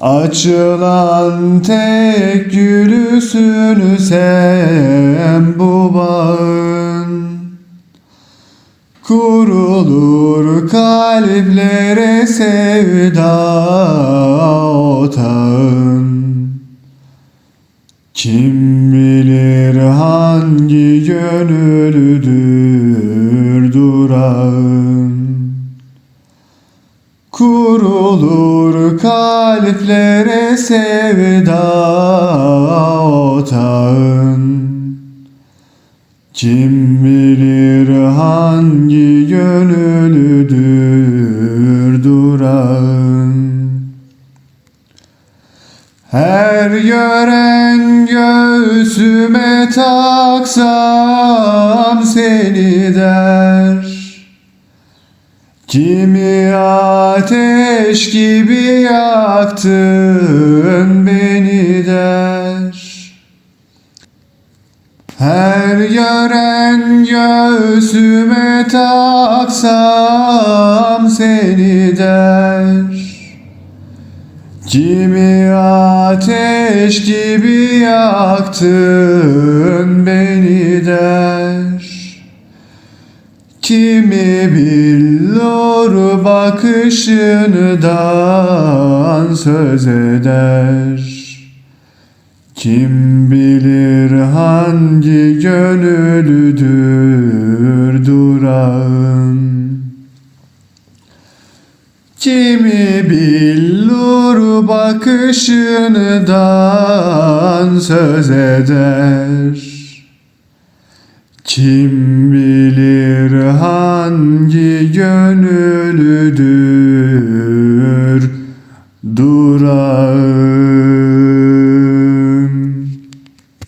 Açılan tek gülüsün sen bu bağın. Kurulur kalplere sevda otağın. Kim bilir hangi gönüldür durağın Kurulur kalplere sevda otağın. Kim bilir hangi gönüldür durağın. Her gören göğsüme taksam seni der Kimi ateş gibi yaktın beni der. Her gören göğsüme taksam seni der. Kimi ateş gibi yaktın beni der Kimi billur bakışından söz eder? Kim bilir hangi gönüldür durağın? Kimi billur bakışından söz eder kim bilir hangi gönüldür durağı